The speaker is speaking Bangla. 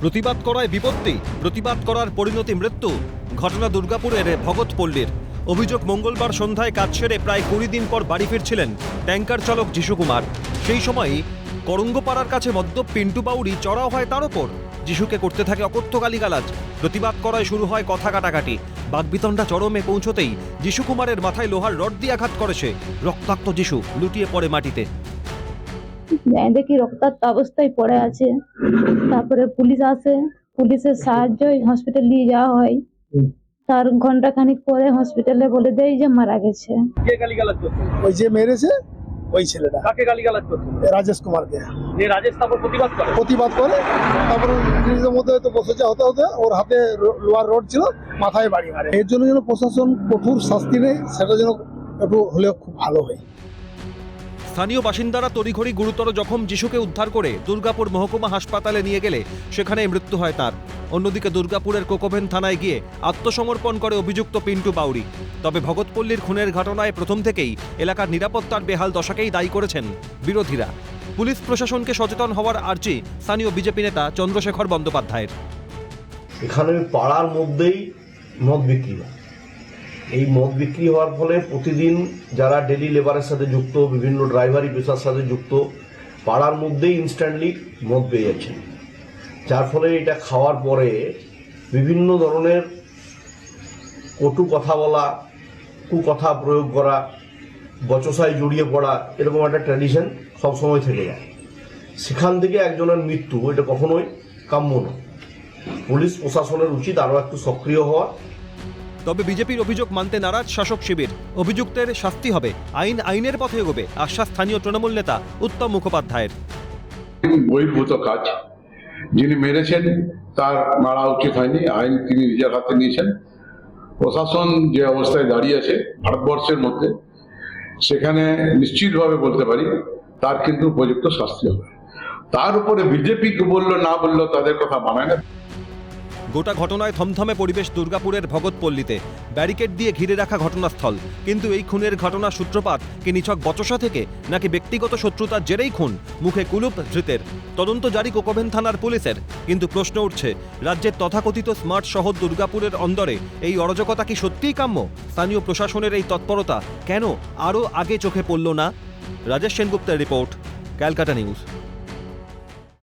প্রতিবাদ করায় বিপত্তি। প্রতিবাদ করার পরিণতি মৃত্যু। ঘটনা দুর্গাপুরের ভগৎপল্লীর অভিযোগ মঙ্গলবার সন্ধ্যায় কাজ সেরে প্রায় কুড়ি দিন পর বাড়ি ফিরছিলেন ট্যাঙ্কার চালক যিশু কুমার। সেই সময়ই করঙ্গপাড়ার কাছে মদ্যপ পিন্টু বাউরি চড়াও হয় তার ওপর। যিশুকে করতে থাকে অকথ্য গালিগালাজ। প্রতিবাদ করায় শুরু হয় কথা কাটাকাটি। বাগবিতণ্ডা চরমে পৌঁছতেই যিশু কুমারের মাথায় লোহার রড দিয়ে আঘাত করে সে। রক্তাক্ত যিশু লুটিয়ে পড়ে মাটিতে। দেখি রক্তাক্ত অবস্থায় পড়ে আছে। তারপরে পুলিশ আসে পুলিশের সাহায্য হসপিটাল নিয়ে যাওয়া হয়। তার ঘণ্টা খানিক পরে হসপিটালে বলে দেয় যে মারা গেছে। কে গালিগালাজ করছে? ওই যে মেরেছে ওই ছেলেটা। কাকে গালিগালাজ করছে? এ রাজেশ কুমারকে। যে রাজেশ তারপর প্রতিবাদ করে? প্রতিবাদ করে তারপরে নিজেদের মধ্যে হয়তো বসেছে হতে হতে ওর হাতে রো- লোহার রড ছিল মাথায় বাড়ি মারে। এর জন্য যেন প্রশাসন কঠোর শাস্তি নেই সেটা যেন একটু হলেও খুব ভালো হয়। স্থানীয় বাসিন্দারা তড়িঘড়ি গুরুতর জখম যিশুকে উদ্ধার করে দুর্গাপুর মহকুমা হাসপাতালে নিয়ে গেলে সেখানে মৃত্যু হয় তার। অন্যদিকে দুর্গাপুরের কোকোভেন থানায় গিয়ে আত্মসমর্পণ করে অভিযুক্ত পিন্টু বাউরি তবে ভগৎপল্লীর খুনের ঘটনায় প্রথম থেকেই এলাকার নিরাপত্তার বেহাল দশাকেই দায়ী করেছেন বিরোধীরা। পুলিশ প্রশাসনকে সচেতন হওয়ার আর্জি স্থানীয় বিজেপি নেতা চন্দ্রশেখর বন্দ্যোপাধ্যায়ের। এখানে পাড়ার মধ্যেই মদ বিক্রি হয়। এই মদ বিক্রি হওয়ার ফলে প্রতিদিন যারা ডেলি লেবারের সাথে যুক্ত, বিভিন্ন ড্রাইভারি পেশার সাথে যুক্ত, পাড়ার মধ্যেই ইনস্ট্যান্টলি মদ পেয়ে যাচ্ছেন। যার ফলে এটা খাওয়ার পরে বিভিন্ন ধরনের কটু কথা বলা কুকথা প্রয়োগ করা, বচসায় জড়িয়ে পড়া, এরকম একটা ট্র্যাডিশন সবসময় থেকে যায়। সেখান থেকে একজনের মৃত্যু, এটা কখনোই কাম্য নয়। পুলিশ প্রশাসনের উচিত আরও একটু সক্রিয় হওয়া তবে বিজেপির অভিযোগ মানতে নারাজ শাসক শিবির। অভিযুক্তের শাস্তি হবে, আইন আইনের পথে এগোবে আশ্বাস স্থানীয় তৃণমূল নেতা উত্তম মুখোপাধ্যায়ের। বহির্ভূত কাজ। যিনি মেরেছেন, তার মারা উচিত হয়নি, আইন তিনি নিজের হাতে নিয়েছেন। প্রশাসন যে অবস্থায় দাঁড়িয়ে আছে, ভারতবর্ষের মধ্যে, সেখানে নিশ্চিতভাবে বলতে পারি, তার কিন্তু উপযুক্ত শাস্তি হবে। তার উপরে বিজেপি বলল, না বলল, তাদের কথা মানায় না। গোটা ঘটনায় থমথমে পরিবেশ দুর্গাপুরের ভগৎপল্লীতে। ব্যারিকেড দিয়ে ঘিরে রাখা ঘটনাস্থল। কিন্তু এই খুনের ঘটনা সূত্রপাত কি নিছক বচসা থেকে, নাকি ব্যক্তিগত শত্রুতার জেরেই খুন? মুখে কুলুপ ধৃতের। তদন্ত জারি কোকোভেন থানার পুলিশের। কিন্তু প্রশ্ন উঠছে, রাজ্যের তথাকথিত স্মার্ট শহর দুর্গাপুরের অন্দরে এই অরাজকতা কি সত্যিই কাম্য? স্থানীয় প্রশাসনের এই তৎপরতা কেন আরও আগে চোখে পড়ল না? রাজেশ সেনগুপ্তের রিপোর্ট, ক্যালকাটা নিউজ।